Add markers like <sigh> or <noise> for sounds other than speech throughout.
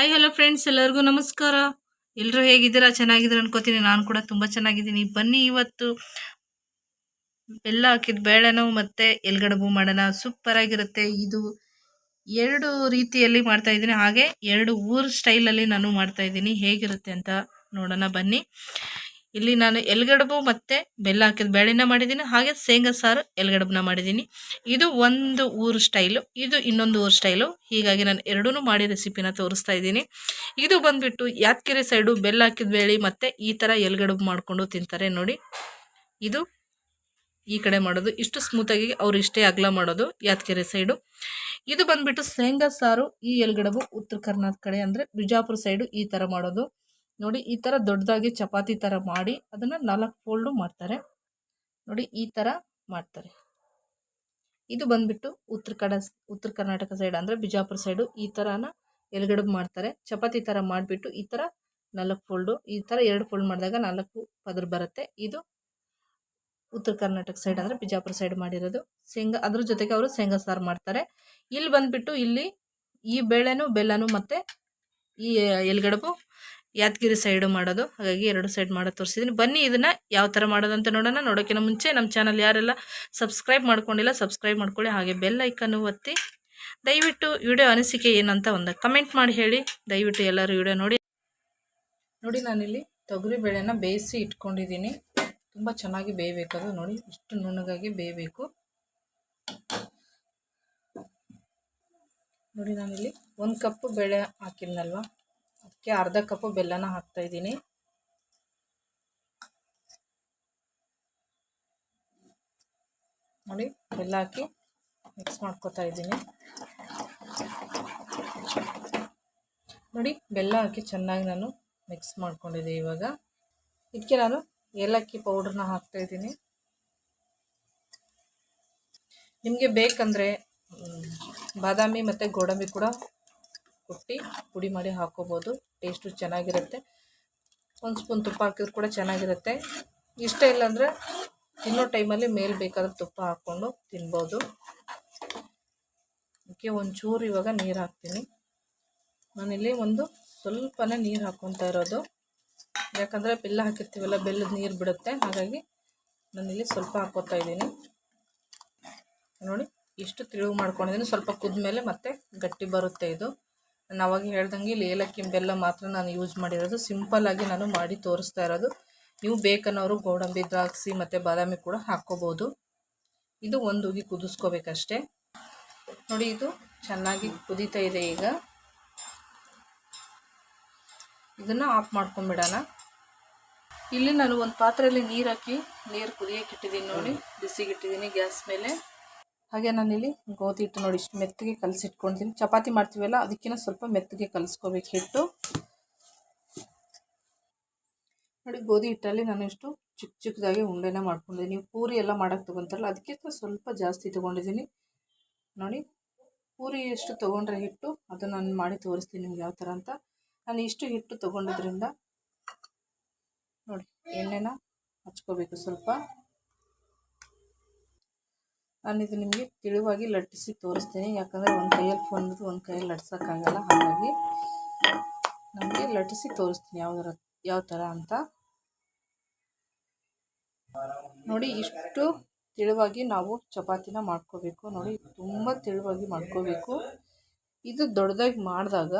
Hi hello friends ಎಲ್ಲರಿಗೂ ನಮಸ್ಕಾರ. ಎಲ್ಲರೂ ಹೇಗಿದ್ದೀರಾ? ಚೆನ್ನಾಗಿದ್ದೀರಾ ಅನ್ಕೋತೀನಿ. ನಾನು ಕೂಡ ತುಂಬ ಚೆನ್ನಾಗಿದ್ದೀನಿ. ಬನ್ನಿ ಇವತ್ತು ಬೆಲ್ಲ ಹಾಕಿದ ಬೇಳೆನೋ ಮತ್ತು ಎಲ್ಗಡಬು ಮಾಡೋಣ. ಸೂಪರ್ ಆಗಿರುತ್ತೆ. ಇದು ಎರಡು ರೀತಿಯಲ್ಲಿ ಮಾಡ್ತಾ ಇದ್ದೀನಿ. ಹಾಗೆ ಎರಡು ಊರು ಸ್ಟೈಲಲ್ಲಿ ನಾನು ಮಾಡ್ತಾ ಇದ್ದೀನಿ. ಹೇಗಿರುತ್ತೆ ಅಂತ ನೋಡೋಣ ಬನ್ನಿ. ಇಲ್ಲಿ ನಾನು ಎಲ್ಗಡಬು ಮತ್ತು ಬೆಲ್ಲ ಹಾಕಿದ ಬೇಳೆನ ಮಾಡಿದ್ದೀನಿ, ಹಾಗೆ ಶೇಂಗಾ ಸಾರು ಎಲ್ಗಡಬನ್ನ ಮಾಡಿದ್ದೀನಿ. ಇದು ಒಂದು ಊರು ಸ್ಟೈಲು ಇದು ಇನ್ನೊಂದು ಊರು ಸ್ಟೈಲು ಹೀಗಾಗಿ ನಾನು ಎರಡೂ ಮಾಡಿ ರೆಸಿಪಿನ ತೋರಿಸ್ತಾ ಇದ್ದೀನಿ. ಇದು ಬಂದ್ಬಿಟ್ಟು ಯಾದಗಿರಿ ಸೈಡು ಬೆಲ್ಲ ಹಾಕಿದ ಬೇಳೆ ಮತ್ತು ಈ ಥರ ಎಲ್ಗಡಬು ಮಾಡಿಕೊಂಡು ತಿಂತಾರೆ ನೋಡಿ. ಇದು ಈ ಕಡೆ ಮಾಡೋದು. ಇಷ್ಟು ಸ್ಮೂತಾಗಿ ಅವ್ರು ಇಷ್ಟೇ ಅಗಲ ಮಾಡೋದು ಯಾದಗಿರಿ ಸೈಡು ಇದು ಬಂದ್ಬಿಟ್ಟು ಶೇಂಗಾ ಸಾರು ಈ ಎಲ್ಗಡಬು ಉತ್ತರ ಕರ್ನಾಟಕ ಕಡೆ ಅಂದರೆ ಬಿಜಾಪುರ ಸೈಡು ಈ ಥರ ಮಾಡೋದು. ನೋಡಿ ಈ ಥರ ದೊಡ್ಡದಾಗಿ ಚಪಾತಿ ಥರ ಮಾಡಿ ಅದನ್ನು ನಾಲ್ಕು ಫೋಲ್ಡು ಮಾಡ್ತಾರೆ. ನೋಡಿ ಈ ಥರ ಮಾಡ್ತಾರೆ. ಇದು ಬಂದ್ಬಿಟ್ಟು ಉತ್ತರ ಕಡ, ಉತ್ತರ ಕರ್ನಾಟಕ ಸೈಡ್ ಅಂದರೆ ಬಿಜಾಪುರ ಸೈಡು ಈ ಥರನ ಎಲ್ಗಡೆ ಮಾಡ್ತಾರೆ. ಚಪಾತಿ ಥರ ಮಾಡಿಬಿಟ್ಟು ಈ ಥರ ನಾಲ್ಕು ಫೋಲ್ಡು ಈ ಥರ ಎರಡು ಫೋಲ್ಡ್ ಮಾಡಿದಾಗ ನಾಲ್ಕು ಪದರ್ ಬರುತ್ತೆ. ಇದು ಉತ್ತರ ಕರ್ನಾಟಕ ಸೈಡ್ ಅಂದರೆ ಬಿಜಾಪುರ ಸೈಡ್ ಮಾಡಿರೋದು. ಶೇಂಗಾ, ಅದ್ರ ಜೊತೆಗೆ ಅವರು ಶೇಂಗಾ ಸಾರು ಮಾಡ್ತಾರೆ. ಇಲ್ಲಿ ಬಂದ್ಬಿಟ್ಟು ಇಲ್ಲಿ ಈ ಬೇಳೆನೂ, ಬೆಲ್ಲನೂ ಮತ್ತು ಈ ಎಲ್ಗಡಬು ಯಾದಗಿರಿ ಸೈಡು ಮಾಡೋದು. ಹಾಗಾಗಿ ಎರಡು ಸೈಡ್ ಮಾಡೋದು ತೋರಿಸಿದ್ದೀನಿ ಬನ್ನಿ ಇದನ್ನು ಯಾವ ಥರ ಮಾಡೋದು ಅಂತ ನೋಡೋಣ. ನೋಡೋಕ್ಕಿಂತ ಮುಂಚೆ ನಮ್ಮ ಚಾನಲ್ ಯಾರೆಲ್ಲ ಸಬ್ಸ್ಕ್ರೈಬ್ ಮಾಡ್ಕೊಂಡಿಲ್ಲ ಸಬ್ಸ್ಕ್ರೈಬ್ ಮಾಡ್ಕೊಳ್ಳಿ. ಹಾಗೆ ಬೆಲ್ ಐಕನ್ನು ಒತ್ತಿ. ದಯವಿಟ್ಟು ವಿಡಿಯೋ ಅನಿಸಿಕೆ ಏನಂತ ಒಂದು ಕಮೆಂಟ್ ಮಾಡಿ ಹೇಳಿ. ದಯವಿಟ್ಟು ಎಲ್ಲರೂ ವಿಡಿಯೋ ನೋಡಿ. ನೋಡಿ ನಾನಿಲ್ಲಿ ತೊಗರಿ ಬೇಳೆನ ಬೇಯಿಸಿ ಇಟ್ಕೊಂಡಿದ್ದೀನಿ ತುಂಬ ಚೆನ್ನಾಗಿ ಬೇಯಬೇಕು ಅದು ನೋಡಿ. ಇಷ್ಟು ನುಣ್ಣಗಾಗಿ ಬೇಯಬೇಕು. ನೋಡಿ ನಾನಿಲ್ಲಿ ಒಂದು ಕಪ್ ಬೇಳೆ ಹಾಕಿದ್ನಲ್ವ? ಅದಕ್ಕೆ ಅರ್ಧ ಕಪ್ಪು ಬೆಲ್ಲನ ಹಾಕ್ತಾ ಇದ್ದೀನಿ. ನೋಡಿ, ಬೆಲ್ಲ ಹಾಕಿ ಮಿಕ್ಸ್ ಮಾಡ್ಕೊತಾ ಇದ್ದೀನಿ. ನೋಡಿ, ಬೆಲ್ಲ ಹಾಕಿ ಚೆನ್ನಾಗಿ ನಾನು ಮಿಕ್ಸ್ ಮಾಡ್ಕೊಂಡಿದ್ದೆ ಇವಾಗ. ಇದಕ್ಕೆ ನಾನು ಏಲಕ್ಕಿ ಪೌಡ್ರನ್ನ ಹಾಕ್ತಾ ಇದ್ದೀನಿ. ನಿಮಗೆ ಬೇಕಂದರೆ ಬಾದಾಮಿ ಮತ್ತು ಗೋಡಂಬಿ ಕೂಡ ಕುಟ್ಟಿ ಪುಡಿ ಮಾಡಿ ಹಾಕೋಬೋದು. ಟೇಸ್ಟು ಚೆನ್ನಾಗಿರುತ್ತೆ. ಒಂದು ಸ್ಪೂನ್ ತುಪ್ಪ ಹಾಕಿದ್ರು ಕೂಡ ಚೆನ್ನಾಗಿರುತ್ತೆ. ಇಷ್ಟ ಇಲ್ಲಾಂದರೆ ತಿನ್ನೋ ಟೈಮಲ್ಲಿ ಮೇಲೆ ಬೇಕಾದ್ರೆ ತುಪ್ಪ ಹಾಕ್ಕೊಂಡು ತಿನ್ಬೋದು. ಅದಕ್ಕೆ ಒಂಚೂರು ಇವಾಗ ನೀರು ಹಾಕ್ತೀನಿ. ನಾನಿಲ್ಲಿ ಒಂದು ಸ್ವಲ್ಪನೇ ನೀರು ಹಾಕ್ಕೊತಾ ಇರೋದು. ಯಾಕಂದರೆ ಬೆಲ್ಲ ಹಾಕಿರ್ತೀವಲ್ಲ, ಬೆಲ್ಲದ ನೀರು ಬಿಡುತ್ತೆ. ಹಾಗಾಗಿ ನಾನಿಲ್ಲಿ ಸ್ವಲ್ಪ ಹಾಕ್ಕೋತಾ ಇದ್ದೀನಿ. ನೋಡಿ, ಇಷ್ಟು ತಿಳಿವು ಮಾಡ್ಕೊಂಡಿದ್ದೀನಿ. ಸ್ವಲ್ಪ ಕುದ್ಮೇಲೆ ಮತ್ತೆ ಗಟ್ಟಿ ಬರುತ್ತೆ ಇದು. ನಾನು ಅವಾಗ ಹೇಳ್ದಂಗೆ ಇಲ್ಲಿ ಏಲಕ್ಕಿ ಬೆಲ್ಲ ಮಾತ್ರ ನಾನು ಯೂಸ್ ಮಾಡಿರೋದು. ಸಿಂಪಲ್ಲಾಗಿ ನಾನು ಮಾಡಿ ತೋರಿಸ್ತಾ ಇರೋದು. ನೀವು ಬೇಕನ್ನೋರು ಗೋಡಂಬಿ, ದ್ರಾಕ್ಷಿ ಮತ್ತು ಬಾದಾಮಿ ಕೂಡ ಹಾಕ್ಕೋಬೋದು. ಇದು ಒಂದು ಉಗಿ ಕುದಿಸ್ಕೋಬೇಕಷ್ಟೆ. ನೋಡಿ, ಇದು ಚೆನ್ನಾಗಿ ಕುದೀತಾ ಇದೆ ಈಗ. ಇದನ್ನು ಆಫ್ ಮಾಡ್ಕೊಂಬಿಡೋಣ. ಇಲ್ಲಿ ನಾನು ಒಂದು ಪಾತ್ರೆಯಲ್ಲಿ ನೀರು ಹಾಕಿ, ನೀರು ಕುದಿಯೋಕೆ ಇಟ್ಟಿದ್ದೀನಿ ನೋಡಿ. ಬಿಸಿಗಿಟ್ಟಿದ್ದೀನಿ ಗ್ಯಾಸ್ ಮೇಲೆ. ಹಾಗೆ ನಾನಿಲ್ಲಿ ಗೋಧಿ ಹಿಟ್ಟು ನೋಡಿ ಇಷ್ಟು ಮೆತ್ತಗೆ ಕಲಸಿಟ್ಕೊಂಡಿದ್ದೀನಿ ಚಪಾತಿ ಮಾಡ್ತೀವಲ್ಲ ಅದಕ್ಕಿಂತ ಸ್ವಲ್ಪ ಮೆತ್ತಗೆ ಕಲಿಸ್ಕೋಬೇಕು ಹಿಟ್ಟು. ನೋಡಿ, ಗೋಧಿ ಹಿಟ್ಟಲ್ಲಿ ನಾನು ಇಷ್ಟು ಚಿಕ್ಕ ಚಿಕ್ಕದಾಗಿ ಉಂಡೆನ ಮಾಡ್ಕೊಂಡಿದ್ದೀನಿ ನೀವು ಪೂರಿ ಎಲ್ಲ ಮಾಡೋಕ್ಕೆ ತೊಗೊತಾರಲ್ಲ ಅದಕ್ಕಿಂತ ಸ್ವಲ್ಪ ಜಾಸ್ತಿ ತೊಗೊಂಡಿದ್ದೀನಿ ನೋಡಿ, ಪೂರಿ ಎಷ್ಟು ತೊಗೊಂಡ್ರೆ ಹಿಟ್ಟು, ಅದು ನಾನು ಮಾಡಿ ತೋರಿಸ್ತೀನಿ ನಿಮ್ಗೆ ಯಾವ ಥರ ಅಂತ. ನಾನು ಇಷ್ಟು ಹಿಟ್ಟು ತೊಗೊಂಡಿದ್ರಿಂದ ನೋಡಿ, ಎಣ್ಣೆನ ಹಚ್ಕೋಬೇಕು ಸ್ವಲ್ಪ. ನಾನಿದು ನಿಮಗೆ ತಿಳಿವಾಗಿ ಲಟ್ಟಿಸಿ ತೋರಿಸ್ತೀನಿ. ಯಾಕಂದರೆ ಒಂದು ಕೈಯಲ್ಲಿ ಫೋನ್ ಇದ್ದು ಒಂದು ಕೈಯಲ್ಲಿ ಲಟ್ಸೋಕ್ಕಾಗಲ್ಲ. ಹಾಗಾಗಿ ನಮಗೆ ಲಟ್ಟಿಸಿ ತೋರಿಸ್ತೀನಿ ಯಾವ್ದಾರ, ಯಾವ ಥರ ಅಂತ. ನೋಡಿ, ಇಷ್ಟು ತಿಳುವಾಗಿ ನಾವು ಚಪಾತಿನ ಮಾಡ್ಕೋಬೇಕು. ನೋಡಿ, ತುಂಬ ತಿಳುವಾಗಿ ಮಾಡ್ಕೋಬೇಕು. ಇದು ದೊಡ್ಡದಾಗಿ ಮಾಡಿದಾಗ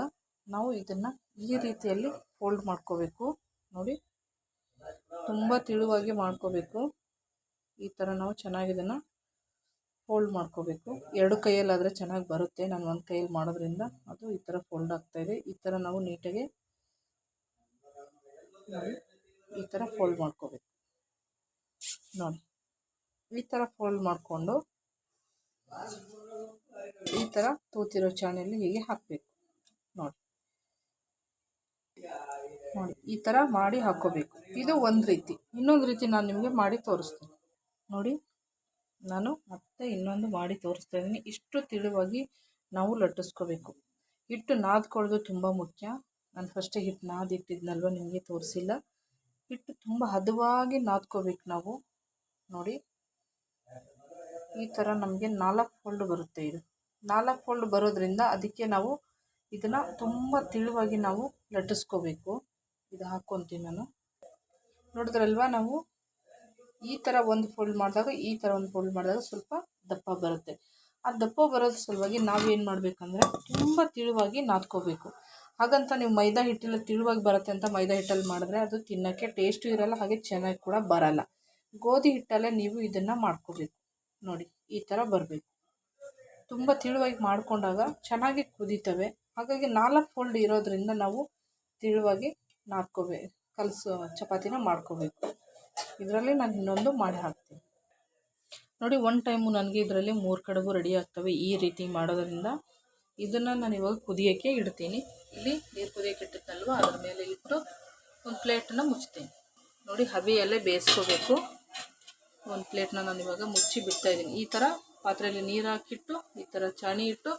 ನಾವು ಇದನ್ನು ಈ ರೀತಿಯಲ್ಲಿ ಫೋಲ್ಡ್ ಮಾಡ್ಕೋಬೇಕು. ನೋಡಿ, ತುಂಬ ತಿಳುವಾಗಿ ಮಾಡ್ಕೋಬೇಕು. ಈ ಥರ ನಾವು ಚೆನ್ನಾಗಿ ಇದನ್ನು ಫೋಲ್ಡ್ ಮಾಡ್ಕೋಬೇಕು. ಎರಡು ಕೈಯಲ್ಲಾದರೆ ಚೆನ್ನಾಗಿ ಬರುತ್ತೆ. ನಾನು ಒಂದು ಕೈಯಲ್ಲಿ ಮಾಡೋದ್ರಿಂದ ಅದು ಈ ಥರ ಫೋಲ್ಡ್ ಆಗ್ತಾಯಿದೆ ಈ ಥರ ನಾವು ನೀಟಾಗಿ ಈ ಥರ ಫೋಲ್ಡ್ ಮಾಡ್ಕೋಬೇಕು. ನೋಡಿ. ಈ ಥರ ಫೋಲ್ಡ್ ಮಾಡಿಕೊಂಡು ಈ ಥರ ತೂತಿರೋ ಚಾಣೆಯಲ್ಲಿ ಹೀಗೆ ಹಾಕಬೇಕು. ನೋಡಿ. ನೋಡಿ, ಈ ಥರ ಮಾಡಿ ಹಾಕ್ಕೋಬೇಕು. ಇದು ಒಂದು ರೀತಿ. ಇನ್ನೊಂದು ರೀತಿ ನಾನು ನಿಮಗೆ ಮಾಡಿ ತೋರಿಸ್ತೀನಿ. ನೋಡಿ. ನಾನು ಮತ್ತೆ ಇನ್ನೊಂದು ಮಾಡಿ ತೋರಿಸ್ತಾ ಇದ್ದೀನಿ. ಇಷ್ಟು ತಿಳುವಾಗಿ ನಾವು ಲಟ್ಟಿಸ್ಕೋಬೇಕು. ಹಿಟ್ಟು ನಾದ್ಕೊಳ್ಳೋದು ತುಂಬ ಮುಖ್ಯ. ನಾನು ಫಸ್ಟೇ ಹಿಟ್ಟು ನಾದಿಟ್ಟಿದ್ನಲ್ವ, ನಿಮಗೆ ತೋರಿಸಿಲ್ಲ. ಹಿಟ್ಟು ತುಂಬ ಹದವಾಗಿ ನಾದ್ಕೋಬೇಕು ನಾವು. ನೋಡಿ. ಈ ಥರ ನಮಗೆ ನಾಲ್ಕು ಫೋಲ್ಡ್ ಬರುತ್ತೆ ಇದು. ನಾಲ್ಕು ಫೋಲ್ಡ್ ಬರೋದ್ರಿಂದ ಅದಕ್ಕೆ ನಾವು ಇದನ್ನು ತುಂಬ ತಿಳುವಾಗಿ ನಾವು ಲಟ್ಟಿಸ್ಕೋಬೇಕು. ಇದು ಹಾಕ್ಕೊತೀನಿ ನಾನು. ನೋಡಿದ್ರಲ್ವ ನಾವು? ಈ ಥರ ಒಂದು ಫೋಲ್ಡ್ ಮಾಡಿದಾಗ ಈ ಥರ ಒಂದು ಫೋಲ್ಡ್ ಮಾಡಿದಾಗ ಸ್ವಲ್ಪ ದಪ್ಪ ಬರುತ್ತೆ. ಆ ದಪ್ಪ ಬರೋದ್ರ ಸಲುವಾಗಿ ನಾವೇನು ಮಾಡಬೇಕಂದ್ರೆ ತುಂಬ ತಿಳುವಾಗಿ ನಾದ್ಕೋಬೇಕು. ಹಾಗಂತ ನೀವು ಮೈದಾ ಹಿಟ್ಟಲ್ಲಿ ತಿಳುವಾಗಿ ಬರುತ್ತೆ ಅಂತ ಮೈದಾ ಹಿಟ್ಟಲ್ಲಿ ಮಾಡಿದ್ರೆ ಅದು ತಿನ್ನೋಕ್ಕೆ ಟೇಸ್ಟು ಇರಲ್ಲ, ಹಾಗೆ ಚೆನ್ನಾಗಿ ಕೂಡ ಬರಲ್ಲ. ಗೋಧಿ ಹಿಟ್ಟಲ್ಲೇ ನೀವು ಇದನ್ನು ಮಾಡ್ಕೋಬೇಕು. ನೋಡಿ, ಈ ಥರ ಬರಬೇಕು. ತುಂಬ ತಿಳುವಾಗಿ ಮಾಡಿಕೊಂಡಾಗ ಚೆನ್ನಾಗಿ ಕುದೀತವೆ. ಹಾಗಾಗಿ ನಾಲ್ಕು ಫೋಲ್ಡ್ ಇರೋದ್ರಿಂದ ನಾವು ತಿಳುವಾಗಿ ನಾದ್ಕೋಬೇಕು ಕಲಸು, ಚಪಾತಿನ ಮಾಡ್ಕೋಬೇಕು. ಇದರಲ್ಲಿ ನಾನು ಇನ್ನೊಂದು ಮಾಡಿ ಹಾಕ್ತೀನಿ. ನೋಡಿ ಒನ್ ಟೈಮು ನನಗೆ ಇದರಲ್ಲಿ ಮೂರು ಕಡುಬು ರೆಡಿ ಆಗ್ತವೆ ಈ ರೀತಿ ಮಾಡೋದರಿಂದ. ಇದನ್ನು ನಾನು ಇವಾಗ ಕುದಿಯೋಕ್ಕೆ ಇಡ್ತೀನಿ. ಇಲ್ಲಿ ನೀರು ಕುದಿಯೋಕ್ಕೆ ಇಟ್ಟಿದ್ದಲ್ವ ಅದ್ರ ಮೇಲೆ ಇಟ್ಟು ಒಂದು ಪ್ಲೇಟನ್ನು ಮುಚ್ತೀನಿ. ನೋಡಿ ಹಬೆಯಲ್ಲೇ ಬೇಯಿಸ್ಕೋಬೇಕು. ಒಂದು ಪ್ಲೇಟ್ನ ನಾನು ಇವಾಗ ಮುಚ್ಚಿ ಬಿಡ್ತಾ ಇದ್ದೀನಿ. ಈ ಥರ ಪಾತ್ರೆಯಲ್ಲಿ ನೀರು ಹಾಕಿಟ್ಟು, ಈ ಥರ ಚಾಣಿ ಇಟ್ಟು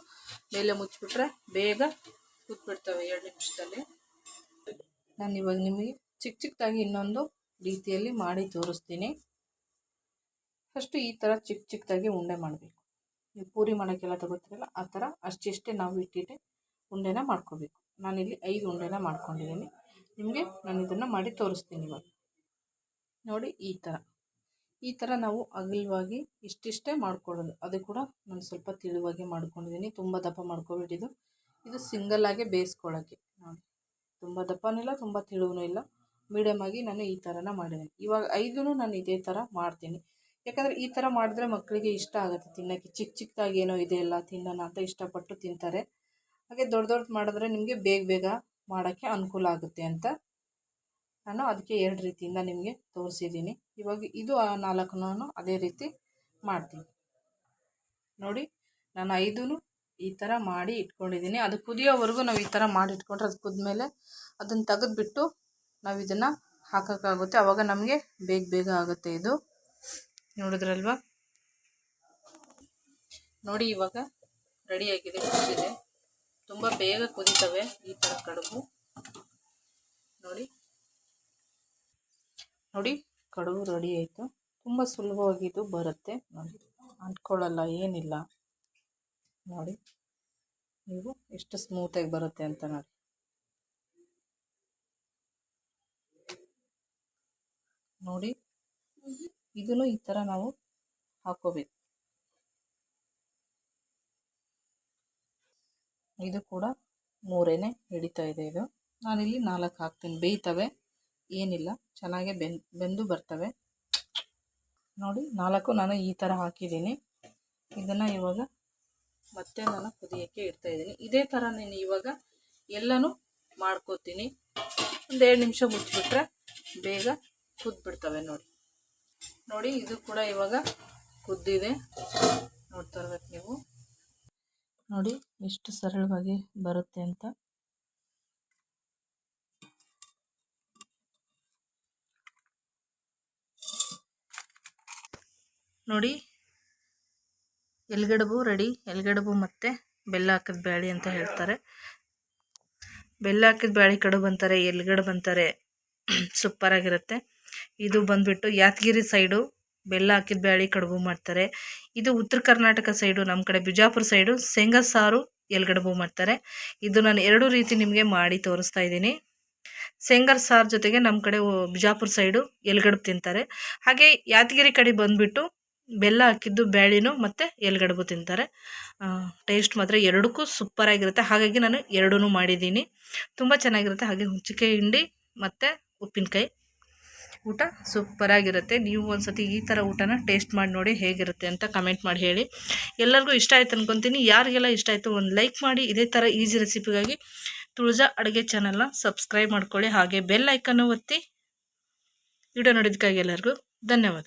ಮೇಲೆ ಮುಚ್ಚಿಬಿಟ್ರೆ ಬೇಗ ಕೂತ್ಬಿಡ್ತವೆ ಎರಡು ನಿಮಿಷದಲ್ಲಿ. ನಾನು ಇವಾಗ ನಿಮಗೆ ಚಿಕ್ಕ ಚಿಕ್ಕದಾಗಿ ಇನ್ನೊಂದು ರೀತಿಯಲ್ಲಿ ಮಾಡಿ ತೋರಿಸ್ತೀನಿ. ಫಸ್ಟು ಈ ಥರ ಚಿಕ್ಕ ಚಿಕ್ಕದಾಗಿ ಉಂಡೆ ಮಾಡಬೇಕು. ನೀವು ಪೂರಿ ಮಾಡೋಕ್ಕೆಲ್ಲ ತಗೋತೀರಲ್ಲ, ಆ ಥರ ಅಷ್ಟಿಷ್ಟೇ ನಾವು ಇಟ್ಟಿಟ್ಟೆ ಉಂಡೆನ ಮಾಡ್ಕೋಬೇಕು. ನಾನಿಲ್ಲಿ ಐದು ಉಂಡೆನ ಮಾಡ್ಕೊಂಡಿದ್ದೀನಿ. ನಿಮಗೆ ನಾನು ಇದನ್ನು ಮಾಡಿ ತೋರಿಸ್ತೀನಿ ಇವಾಗ. ನೋಡಿ ಈ ಥರ ಈ ಥರ ನಾವು ಅಗಲವಾಗಿ ಇಷ್ಟಿಷ್ಟೇ ಮಾಡ್ಕೊಳ್ಳೋದು. ಅದು ಕೂಡ ನಾನು ಸ್ವಲ್ಪ ತಿಳುವಾಗಿ ಮಾಡ್ಕೊಂಡಿದ್ದೀನಿ. ತುಂಬ ದಪ್ಪ ಮಾಡ್ಕೊಬಿಟ್ಟಿದ್ದು ಇದು. ಸಿಂಗಲ್ಲಾಗೆ ಬೇಯಿಸ್ಕೊಳ್ಳೋಕ್ಕೆ. ನೋಡಿ. ತುಂಬ ದಪ್ಪನೂ ಇಲ್ಲ, ತುಂಬ ತಿಳುವೂ ಇಲ್ಲ. ಮೀಡಿಯಮ್ ಆಗಿ ನಾನು ಈ ಥರನ ಮಾಡಿದ್ದೀನಿ ಇವಾಗ ಐದೂ ನಾನು ಇದೇ ಥರ ಮಾಡ್ತೀನಿ. ಯಾಕಂದರೆ ಈ ಥರ ಮಾಡಿದ್ರೆ ಮಕ್ಕಳಿಗೆ ಇಷ್ಟ ಆಗುತ್ತೆ ತಿನ್ನೋಕ್ಕೆ. ಚಿಕ್ಕ ಚಿಕ್ಕದಾಗಿ ಏನೋ ಇದೆಯಲ್ಲ ತಿನ್ನೋಣ ಅಂತ ಇಷ್ಟಪಟ್ಟು ತಿಂತಾರೆ. ಹಾಗೆ ದೊಡ್ಡ ದೊಡ್ಡದು ಮಾಡಿದ್ರೆ ನಿಮಗೆ ಬೇಗ ಬೇಗ ಮಾಡೋಕ್ಕೆ ಅನುಕೂಲ ಆಗುತ್ತೆ ಅಂತ ನಾನು ಅದಕ್ಕೆ ಎರಡು ರೀತಿಯಿಂದ ನಿಮಗೆ ತೋರಿಸಿದ್ದೀನಿ ಇವಾಗ ಇದು ನಾಲ್ಕನೂ ಅದೇ ರೀತಿ ಮಾಡ್ತೀನಿ. ನೋಡಿ, ನಾನು ಐದೂ ಈ ಥರ ಮಾಡಿ ಇಟ್ಕೊಂಡಿದ್ದೀನಿ ಅದು ಕುದಿಯೋವರೆಗೂ ನಾವು ಈ ಥರ ಮಾಡಿ ಇಟ್ಕೊಂಡ್ರೆ ಅದು ಕುದ್ಮೇಲೆ ಅದನ್ನು ತೆಗೆದ್ಬಿಟ್ಟು ನಾವು ಇದನ್ನು ಹಾಕೋಕ್ಕಾಗುತ್ತೆ ಆವಾಗ ನಮಗೆ ಬೇಗ ಬೇಗ ಆಗುತ್ತೆ ಇದು. ನೋಡಿದ್ರಲ್ವಾ? ನೋಡಿ ಇವಾಗ ರೆಡಿಯಾಗಿದೆ ಕುದಿದೆ ತುಂಬ ಬೇಗ ಕುದಿತವೆ ಈ ಥರ ಕಡುಬು. ನೋಡಿ. ನೋಡಿ, ಕಡುಬು ರೆಡಿ ಆಯಿತು. ತುಂಬ ಸುಲಭವಾಗಿ ಇದು ಬರುತ್ತೆ. ನೋಡಿ, ಅಂಟ್ಕೊಳ್ಳಲ್ಲ, ಏನಿಲ್ಲ. ನೋಡಿ. ನೀವು ಎಷ್ಟು ಸ್ಮೂತಾಗಿ ಬರುತ್ತೆ ಅಂತ ನೋಡಿ. ನೋಡಿ. ಇದನ್ನು ಈ ಥರ ನಾವು ಹಾಕೋಬೇಕು. ಇದು ಕೂಡ ಮೂರೇನೆ ಹಿಡಿತಾ ಇದೆ ಇದು. ನಾನಿಲ್ಲಿ ನಾಲ್ಕು ಹಾಕ್ತೀನಿ. ಬೇಯ್ತವೆ. ಏನಿಲ್ಲ. ಚೆನ್ನಾಗೆ ಬೆನ್ ಬೆಂದು ಬರ್ತವೆ. ನೋಡಿ ನಾಲ್ಕು ನಾನು ಈ ಥರ ಹಾಕಿದ್ದೀನಿ. ಇದನ್ನು ಇವಾಗ ಮತ್ತೆ ನಾನು ಕುದಿಯೋಕ್ಕೆ ಇಡ್ತಾ ಇದ್ದೀನಿ. ಇದೇ ಥರ ನಾನು ಇವಾಗ ಎಲ್ಲನೂ ಮಾಡ್ಕೋತೀನಿ. ಒಂದು ಎರಡು ನಿಮಿಷ ಮುಚ್ಚಿಬಿಟ್ರೆ ಬೇಗ ಕುದ್ಬಿಡ್ತವೆ ನೋಡಿ. ನೋಡಿ, ಇದು ಕೂಡ ಇವಾಗ ಕುದ್ದಿದೆ. ನೋಡ್ತಾ ಇರ್ಬೇಕು ನೀವು. ನೋಡಿ, ಎಷ್ಟು ಸರಳವಾಗಿ ಬರುತ್ತೆ ಅಂತ. ನೋಡಿ ಎಲ್ಗಡಬು ರೆಡಿ. ಎಲ್ಗಡಬು ಮತ್ತು ಬೆಲ್ಲ ಹಾಕಿದ ಬ್ಯಾಳಿ ಅಂತ ಹೇಳ್ತಾರೆ. ಬೆಲ್ಲ ಹಾಕಿದ ಬ್ಯಾಳಿ ಕಡುಬು ಅಂತಾರೆ ಎಲ್ಗಡಬು ಅಂತಾರೆ <clears throat> ಸೂಪರಾಗಿರುತ್ತೆ ಇದು ಬಂದುಬಿಟ್ಟು ಯಾದಗಿರಿ ಸೈಡು ಬೆಲ್ಲ ಹಾಕಿದ ಬ್ಯಾಳಿ ಕಡುಬು ಮಾಡ್ತಾರೆ. ಇದು ಉತ್ತರ ಕರ್ನಾಟಕ ಸೈಡು, ನಮ್ಮ ಕಡೆ ಬಿಜಾಪುರ ಸೈಡು ಶೇಂಗಾ ಸಾರು ಎಲ್ಗಡುಬು ಮಾಡ್ತಾರೆ. ಇದು ನಾನು ಎರಡು ರೀತಿ ನಿಮಗೆ ಮಾಡಿ ತೋರಿಸ್ತಾ ಇದ್ದೀನಿ. ಶೇಂಗಾರ ಸಾರು ಜೊತೆಗೆ ನಮ್ಮ ಕಡೆ ಬಿಜಾಪುರ ಸೈಡು ಎಲ್ಗಡುಬು ತಿಂತಾರೆ. ಹಾಗೆ ಯಾದಗಿರಿ ಕಡೆ ಬಂದುಬಿಟ್ಟು ಬೆಲ್ಲ ಹಾಕಿದ್ದು ಬ್ಯಾಳಿನೂ ಮತ್ತು ಎಲ್ಗಡುಬು ತಿಂತಾರೆ. ಟೇಸ್ಟ್ ಮಾತ್ರ ಎರಡಕ್ಕೂ ಸೂಪರಾಗಿರುತ್ತೆ ಹಾಗಾಗಿ ನಾನು ಎರಡೂ ಮಾಡಿದ್ದೀನಿ. ತುಂಬ ಚೆನ್ನಾಗಿರುತ್ತೆ. ಹಾಗೆ ಹುಂಚಿಕೆ ಹಿಂಡಿ ಮತ್ತು ಉಪ್ಪಿನಕಾಯಿ. ಊಟ ಸೂಪರಾಗಿರುತ್ತೆ. ನೀವು ಒಂದು ಸತಿ ಈ ಥರ ಊಟನ ಟೇಸ್ಟ್ ಮಾಡಿ ನೋಡಿ ಹೇಗಿರುತ್ತೆ ಅಂತ ಕಮೆಂಟ್ ಮಾಡಿ ಹೇಳಿ. ಎಲ್ಲರಿಗೂ ಇಷ್ಟ ಆಯ್ತು ಅನ್ಕೊತೀನಿ. ಯಾರಿಗೆಲ್ಲ ಇಷ್ಟ ಆಯಿತು ಒಂದು ಲೈಕ್ ಮಾಡಿ. ಇದೇ ಥರ ಈಸಿ ರೆಸಿಪಿಗಾಗಿ ತುಳಜಾ ಅಡುಗೆ ಚಾನಲ್ನ ಸಬ್ಸ್ಕ್ರೈಬ್ ಮಾಡ್ಕೊಳ್ಳಿ. ಹಾಗೆ ಬೆಲ್ ಐಕನ್ನು ಒತ್ತಿ ವಿಡಿಯೋ ನೋಡಿದ್ದಕ್ಕಾಗಿ ಎಲ್ಲರಿಗೂ ಧನ್ಯವಾದ.